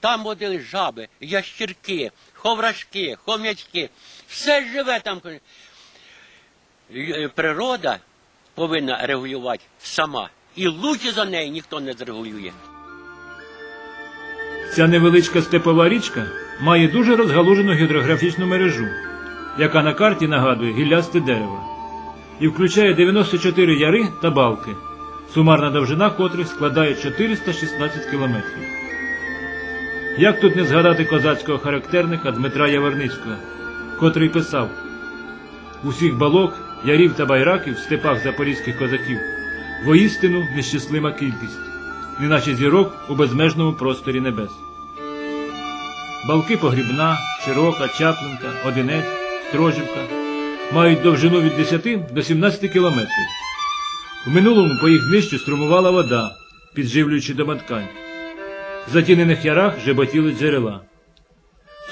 Там водили жаби, ящірки, ховрашки, хом'ячки. Все живе там. Е, Природа повинна регулювати сама. І лучше за неї ніхто не зрегулює. Ця невеличка степова річка має дуже розгалужену гідрографічну мережу, яка на карті нагадує гіллясте дерево, і включає 94 яри та балки, сумарна довжина котрих складає 416 кілометрів. Як тут не згадати козацького характерника Дмитра Яворницького, котрий писав усіх балок, ярів та байраків в степах запорізьких козаків воістину нещаслима кількість, неначе зірок у безмежному просторі небес. Балки Погрібна, Широка, Чаплинка, Одинець, Строжівка мають довжину від 10 до 17 кілометрів. В минулому по їх днищу струмувала вода, підживлюючи домоткань. В затінених ярах жеботіли джерела.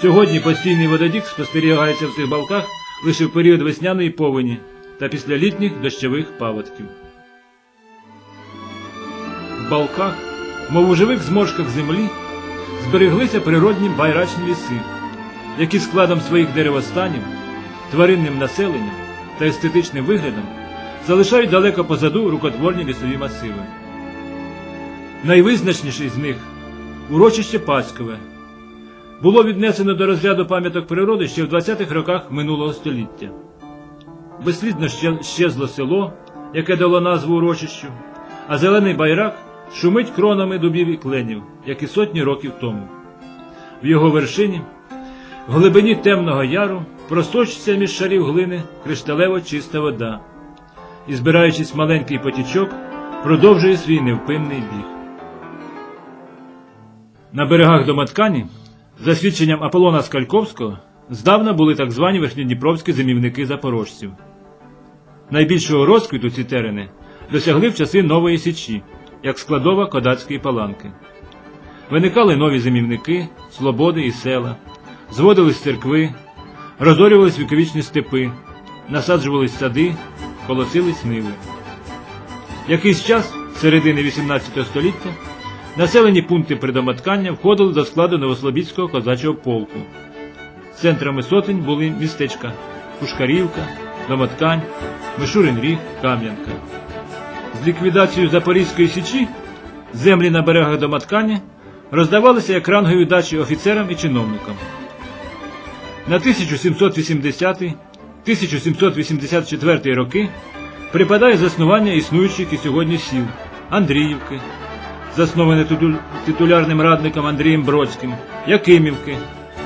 Сьогодні постійний вододік спостерігається в цих балках лише в період весняної повені та після літніх дощових паводків. В балках, мов у живих зморшках землі, збереглися природні байрачні ліси, які складом своїх деревостанів, тваринним населенням та естетичним виглядом залишають далеко позаду рукотворні лісові масиви. Найвизначніший з них урочище Паськове було віднесено до розряду пам'яток природи ще в 20-х роках минулого століття. Безслідно щезло село, яке дало назву урочищу, а зелений байрак шумить кронами дубів і кленів, як і сотні років тому. В його вершині, в глибині темного яру, просочиться між шарів глини кришталево чиста вода, і, збираючись маленький потічок, продовжує свій невпинний біг. На берегах Домоткані, за свідченням Аполлона Скальковського, здавна були так звані верхньодніпровські зимівники запорожців. Найбільшого розквіту ці терени досягли в часи Нової Січі, як складова кодацької паланки. Виникали нові зимівники, слободи і села, зводились церкви, розорювались віковічні степи, насаджувались сади, колосились ниви. Якийсь час, середини XVIII століття, населені пункти придомоткання входили до складу Новослобідського козачого полку. Центрами сотень були містечка Пушкарівка, Домоткань, Мишурин Ріг, Кам'янка. З ліквідацією Запорізької січі землі на берегах Домоткання роздавалися як рангові дачі офіцерам і чиновникам. На 1780-1784 роки припадає заснування існуючих і сьогодні сіл Андріївки, засноване титулярним радником Андрієм Бродським, Якимівки,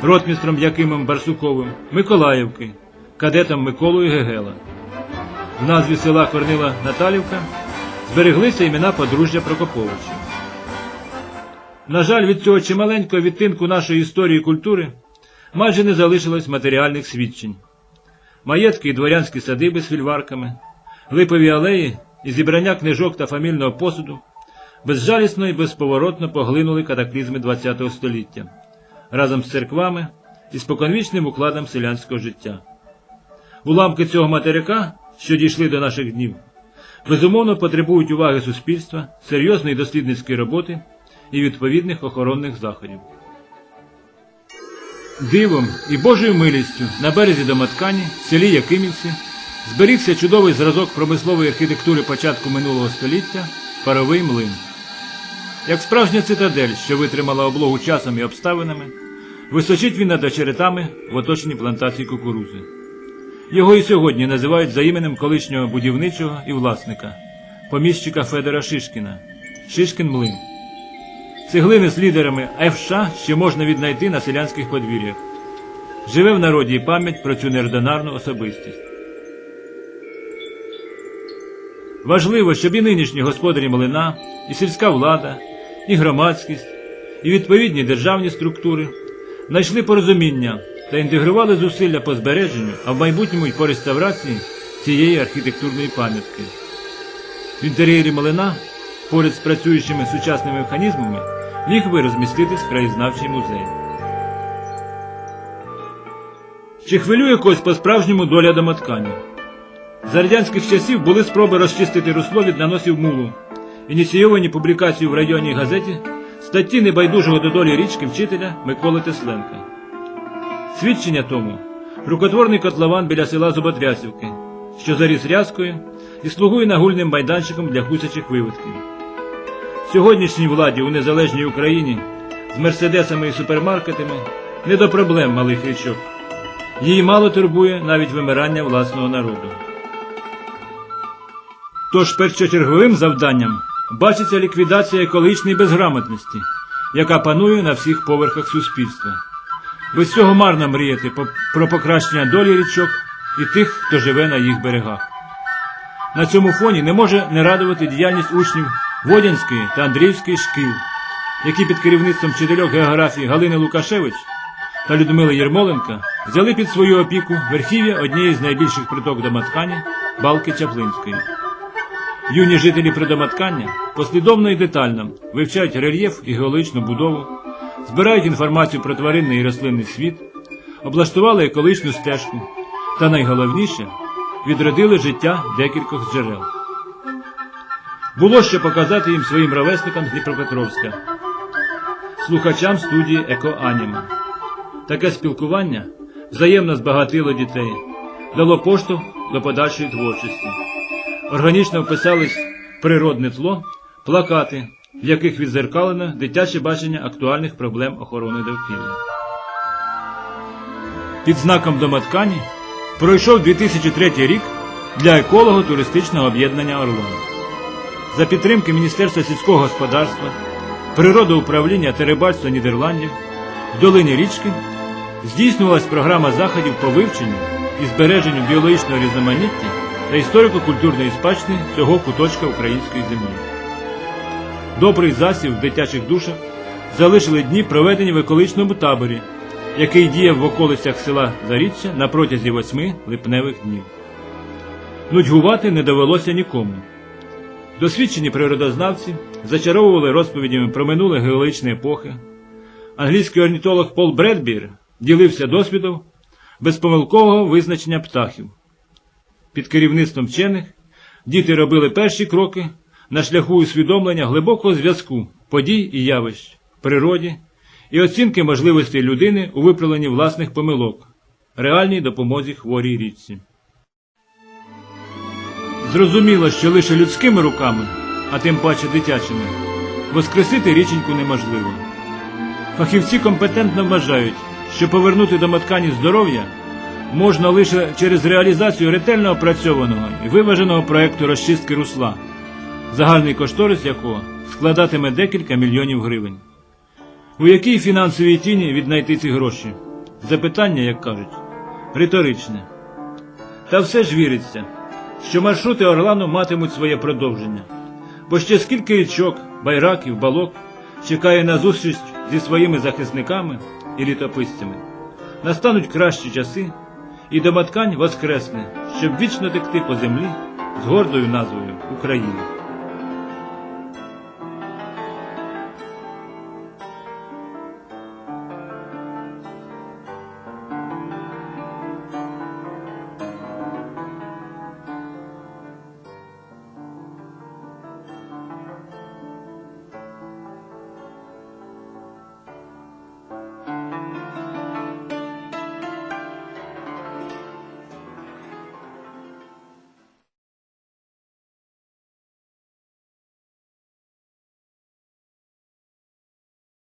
ротмістром Якимом Барсуковим, Миколаївки, кадетом Миколою Гегела. В назві села Корнила Наталівка збереглися імена подружжя Прокоповича. На жаль, від цього чималенького відтинку нашої історії і культури майже не залишилось матеріальних свідчень. Маєтки і дворянські садиби з фільварками, липові алеї і зібрання книжок та фамільного посуду безжалісно і безповоротно поглинули катаклізми ХХ століття разом з церквами і споконвічним укладом селянського життя. Уламки цього материка, що дійшли до наших днів, безумовно потребують уваги суспільства, серйозної дослідницької роботи і відповідних охоронних заходів. Дивом і Божою милістю на березі Домоткані, в селі Якимівці, зберігся чудовий зразок промислової архітектури початку минулого століття паровий млин. Як справжня цитадель, що витримала облогу часом і обставинами, височить він над очеретами в оточенні плантації кукурузи. Його і сьогодні називають за іменем колишнього будівничого і власника, поміщика Федора Шишкіна Шишкін Млин. Цеглини з лідерами ФШ ще можна віднайти на селянських подвір'ях. Живе в народі і пам'ять про цю неординарну особистість. Важливо, щоб і нинішні господарі млина, і сільська влада, і громадськість, і відповідні державні структури знайшли порозуміння та інтегрували зусилля по збереженню, а в майбутньому й по реставрації цієї архітектурної пам'ятки. В інтер'єрі млина, поряд з працюючими сучасними механізмами, міг би розміститись краєзнавчий музей. Чи хвилює когось по-справжньому доля домоткання? За радянських часів були спроби розчистити русло від наносів мулу, ініційовані публікацією в районній газеті статті небайдужого до долі річки вчителя Миколи Тесленка. Свідчення тому рукотворний котлован біля села Зуботрясівки, що заріс рязкою і слугує нагульним майданчиком для гусячих виводків. Сьогоднішній владі у незалежній Україні з мерседесами і супермаркетами не до проблем малих річок. Її мало турбує навіть вимирання власного народу. Тож першочерговим завданням бачиться ліквідація екологічної безграмотності, яка панує на всіх поверхах суспільства. Без цього марно мріяти про покращення долі річок і тих, хто живе на їх берегах. На цьому фоні не може не радувати діяльність учнів Водянської та Андріївської шкіл, які під керівництвом вчительок географії Галини Лукашевич та Людмили Єрмоленка взяли під свою опіку верхів'я однієї з найбільших приток домоткані Балки Чаплинської. Юні жителі придомоткання послідовно і детально вивчають рельєф і геологічну будову, збирають інформацію про тваринний і рослинний світ, облаштували екологічну стежку та найголовніше відродили життя декількох джерел. Було що показати їм своїм ровесникам Дніпропетровська, слухачам студії Екоаніма. Таке спілкування взаємно збагатило дітей, дало поштовх до подальшої творчості. Органічно вписались природне тло плакати, в яких відзеркалено дитяче бачення актуальних проблем охорони довкілля. Під знаком домоткані пройшов 2003 рік для еколого-туристичного об'єднання Орлон. За підтримки Міністерства сільського господарства, природоуправління та рибальства Нідерландів в долині річки здійснювалась програма заходів по вивченню і збереженню біологічного різноманіття та історико-культурної спадщини цього куточка української землі. Добрий засів в дитячих душах залишили дні, проведені в екологічному таборі, який діяв в околицях села Заріччя на протязі восьми липневих днів. Нудьгувати не довелося нікому. Досвідчені природознавці зачаровували розповідями про минуле геологічні епохи. Англійський орнітолог Пол Бредбір ділився досвідом безпомилкового визначення птахів. Під керівництвом вчених діти робили перші кроки на шляху усвідомлення глибокого зв'язку подій і явищ в природі і оцінки можливостей людини у виправленні власних помилок, реальній допомозі хворій річці. Зрозуміло, що лише людськими руками, а тим паче дитячими, воскресити річеньку неможливо. Фахівці компетентно вважають, що повернути домоткані здоров'я можна лише через реалізацію ретельно опрацьованого і виваженого проекту розчистки русла, загальний кошторис якого складатиме декілька мільйонів гривень. У якій фінансовій тіні віднайти ці гроші? Запитання, як кажуть, риторичне. Та все ж віриться, що маршрути Орлану матимуть своє продовження. Бо ще скільки річок, байраків, балок чекає на зустріч зі своїми захисниками і літописцями. Настануть кращі часи, і домоткань воскресне, щоб вічно текти по землі з гордою назвою України.